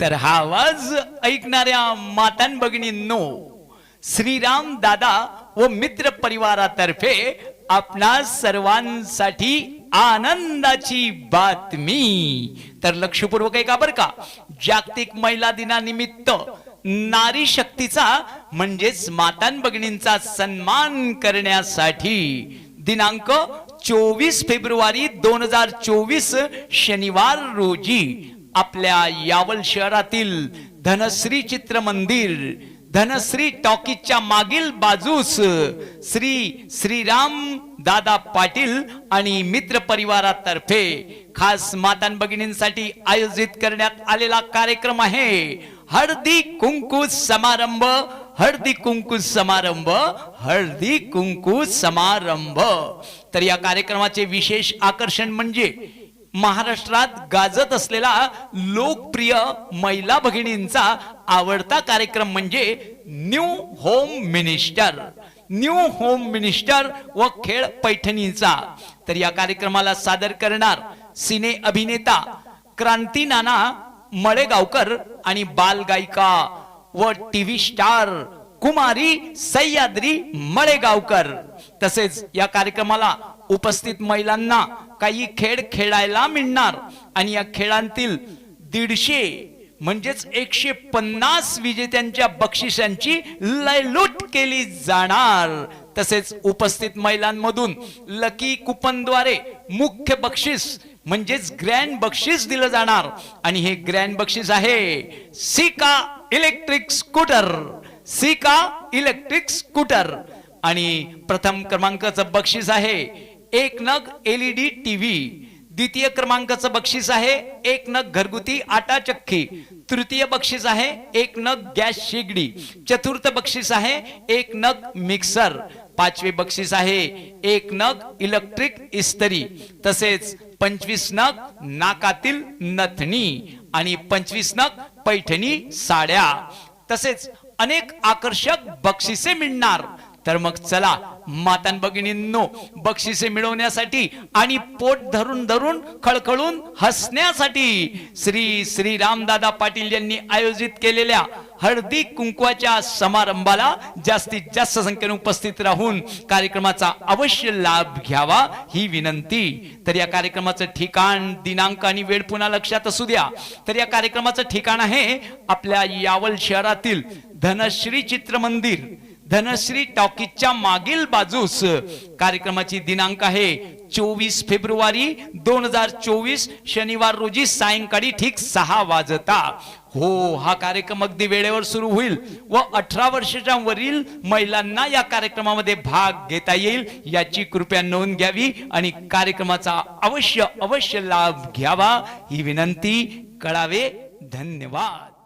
तर हा आवाज ऐकणाऱ्या मातान भगिनींनो श्रीराम दादा व मित्र परिवारातर्फे आपणा सर्वांसाठी आनंदाची बातमी. तर लक्षपूर्वक आहे का बर का. जागतिक महिला दिनानिमित्त नारी शक्तीचा म्हणजेच मातान भगिनींचा सन्मान करण्यासाठी दिनांक चोवीस फेब्रुवारी दोन हजार चोवीस शनिवार रोजी आपल्या यावल शहरातील धनश्री चित्र मंदिर धनश्री टॉकीजच्या मागील बाजूस श्री श्रीराम दादा पाटील आणि मित्र परिवारातर्फे खास मातान भगिनींसाठी आयोजित करण्यात आलेला कार्यक्रम आहे. हळदी कुंकू समारंभ हळदी कुंकू समारंभ हळदी कुंकू समारंभ. तर या कार्यक्रमाचे विशेष आकर्षण म्हणजे महाराष्ट्रात गाजत असलेला लोकप्रिय महिला भगिनींचा आवडता कार्यक्रम म्हणजे new home minister. New home minister व खेळ पैठणीचा. तर या कार्यक्रमाला सादर करणार सिने अभिनेता क्रांती नाना मळेगावकर आणि बालगायिका व टीव्ही स्टार कुमारी सह्याद्री मळेगावकर. तसेच या कार्यक्रमाला उपस्थित महिलांना काही खेळ खेळायला मिळणार. आणि या खेळांतील दीडशे म्हणजेच एकशे पन्नास विजेत्यांच्या बक्षिसांची लयलूट केली जाणार. तसेच उपस्थित महिलांमधून लकी कुपनद्वारे मुख्य बक्षीस म्हणजेच ग्रँड बक्षीस दिलं जाणार. आणि हे ग्रँड बक्षीस आहे सिका इलेक्ट्रिक स्कूटर. सिका इलेक्ट्रिक स्कूटर. आणि प्रथम क्रमांकाचं बक्षीस आहे एक नग एलईडी टीव्ही द्वितीय क्रमांकाचं बक्षीस आहे एक नग घरगुती आटा चक्की. तृतीय बक्षीस आहे एक नग गॅस शेगडी. चतुर्थ बक्षीस आहे एक नग मिक्सर. पाचवे बक्षीस आहे एक नग इलेक्ट्रिक इस्त्री. तसेच पंचवीस नग नाकातील नथणी आणि पंचवीस नग पैठणी साड्या. तसेच अनेक आकर्षक बक्षिसे मिळणार. तर मग चला मातान भगिनींनो बक्षिसे मिळवण्यासाठी आणि पोट धरून धरून खळखळून हसण्यासाठी श्री श्री रामदादा पाटील यांनी आयोजित केलेल्या हळदी कुंकवाच्या समारंभाला जास्तीत जास्त संख्येने उपस्थित राहून कार्यक्रमाचा अवश्य लाभ घ्यावा ही विनंती. तर या कार्यक्रमाचं ठिकाण दिनांक आणि वेळ पुन्हा लक्षात असू द्या. तर या कार्यक्रमाचं ठिकाण आहे आपल्या यावल शहरातील धनश्री चित्र मंदिर धनश्री टॉकीजच्या मागील बाजूस कार्यक्रमाची दिनांक आहे चोवीस फेब्रुवारी दोन हजार चोवीस शनिवार रोजी सायंकाळी ठीक सहा वाजता. हो हा कार्यक्रम अगदी वेळेवर सुरू होईल व अठरा वर्षाच्या वरील महिलांना या कार्यक्रमामध्ये भाग घेता येईल याची कृपया नोंद घ्यावी आणि कार्यक्रमाचा अवश्य अवश्य लाभ घ्यावा ही विनंती. कळावे. धन्यवाद.